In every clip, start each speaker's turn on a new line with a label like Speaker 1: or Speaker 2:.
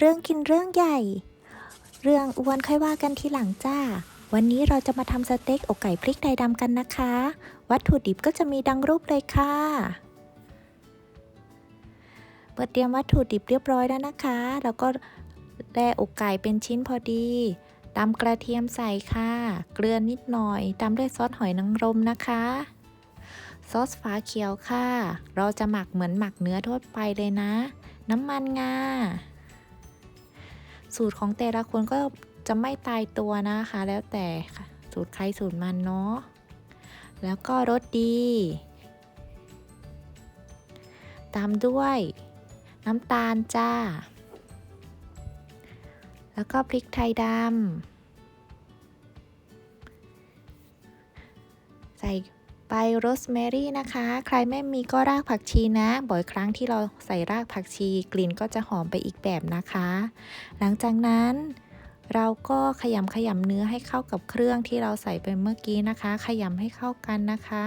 Speaker 1: เรื่องกินเรื่องใหญ่ เรื่องอ้วนค่อยว่ากันทีหลังจ้า วันนี้เราจะมาทำสเต็กอกไก่พริกไทยดำกันนะคะ วัตถุดิบก็จะมีดังรูปเลยค่ะเปิดเตรียมวัตถุดิบเรียบร้อยแล้วนะคะแล้วก็แล่อกไก่เป็นชิ้นพอดีตำกระเทียมใส่ค่ะ เกลือนิดหน่อยตามด้วยซอสหอยนางรมนะคะ ซอสฝาเขียวค่ะ เราจะหมักเหมือนหมักเนื้อทั่วไปเลยนะ น้ำมันงา สูตรของแต่ละคนก็จะไม่ตายตัวนะคะ แล้วแต่ค่ะ สูตรใครสูตรมันเนาะแล้วก็รสดี ตามด้วยน้ำตาลจ้า แล้วก็พริกไทยดำใส่ ใบโรสแมรี่นะคะ ใครไม่มีก็รากผักชีนะ บ่อยครั้งที่เราใส่รากผักชี กลิ่นก็จะหอมไปอีกแบบนะคะ หลังจากนั้น เราก็ขยำขยำเนื้อให้เข้ากับเครื่องที่เราใส่ไปเมื่อกี้นะคะ ขยำให้เข้ากันนะคะ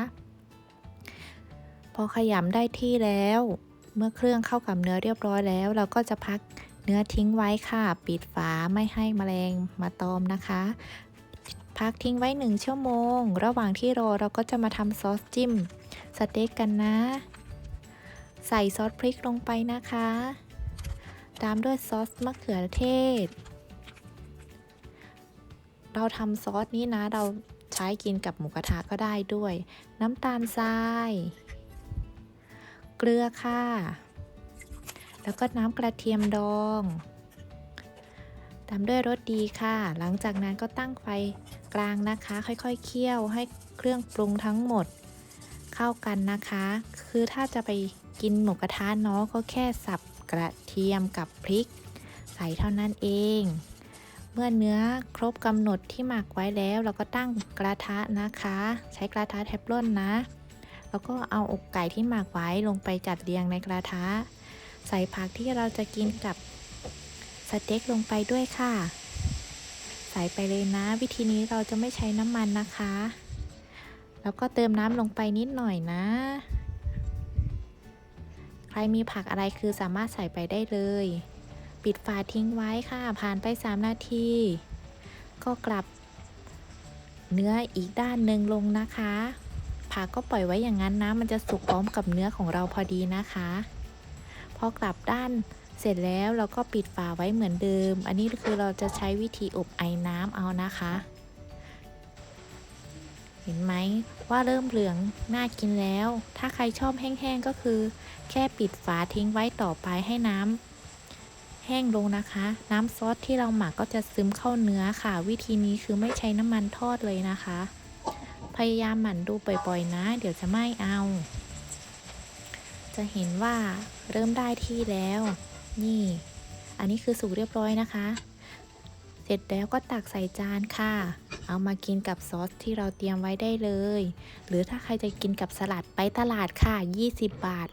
Speaker 1: พอขยำได้ที่แล้ว เมื่อเครื่องเข้ากับเนื้อเรียบร้อยแล้ว เราก็จะพักเนื้อทิ้งไว้ค่ะ ปิดฝาไม่ให้แมลงมาตอมนะคะ พักทิ้งไว้ 1 ชั่วโมง ระหว่างที่รอเราก็จะมาทำซอสจิ้มสเต็กกันนะ ใส่ซอสพริกลงไปนะคะ ตามด้วยซอสมะเขือเทศ เราทำซอสนี้นะเราใช้กินกับหมูกระทะก็ได้ด้วย น้ำตาลทราย เกลือค่ะ แล้วก็น้ำกระเทียมดองตามด้วยรสดีค่ะ หลังจากนั้นก็ตั้งไฟ กลางนะคะ ค่อยๆเคี่ยวให้เครื่องปรุงทั้งหมด เข้ากันนะคะ คือถ้าจะไปกินหมูกระทะเนาะก็แค่สับกระเทียมกับพริก ใส่เท่านั้นเอง เมื่อเนื้อครบกำหนดที่หมักไว้แล้ว เราก็ตั้งกระทะนะคะ ใช้กระทะเทฟลอนนะ แล้วก็เอาอกไก่ที่หมักไว้ลงไปจัดเรียงในกระทะ ใส่ผักที่เราจะกินกับสเต็กลงไปด้วยค่ะ ไปเลยนะ วิธีนี้เราจะไม่ใช้น้ำมันนะคะ แล้วก็เติมน้ำลงไปนิดหน่อยนะ ใครมีผักอะไรคือสามารถใส่ไปได้เลย ปิดฝาทิ้งไว้ค่ะ ผ่านไป 3 นาที ก็กลับเนื้ออีกด้านหนึ่งลงนะคะ ผักก็ปล่อยไว้อย่างนั้นนะ มันจะสุกพร้อมกับเนื้อของเราพอดีนะคะ พอกลับด้าน เสร็จแล้วเราก็ปิดฝาไว้เหมือนเดิม อันนี้คือเราจะใช้วิธีอบไอ้น้ำเอานะคะ เห็นไหมว่าเริ่มเหลืองน่ากินแล้ว ถ้าใครชอบแห้งๆก็คือ แค่ปิดฝาทิ้งไว้ต่อไปให้น้ำแห้งลงนะคะ น้ำซอสที่เราหมักก็จะซึมเข้าเนื้อค่ะ วิธีนี้คือไม่ใช้น้ำมันทอดเลยนะคะ พยายามหมั่นดูบ่อยๆนะ เดี๋ยวจะไม่เอา จะเห็นว่าเริ่มได้ที่แล้ว นี่ อันนี้คือสุกเรียบร้อยนะคะ เสร็จแล้วก็ตักใส่จานค่ะ เอามากินกับซอสที่เราเตรียมไว้ได้เลย หรือถ้าใครจะกินกับสลัดไปตลาดค่ะ 20 บาท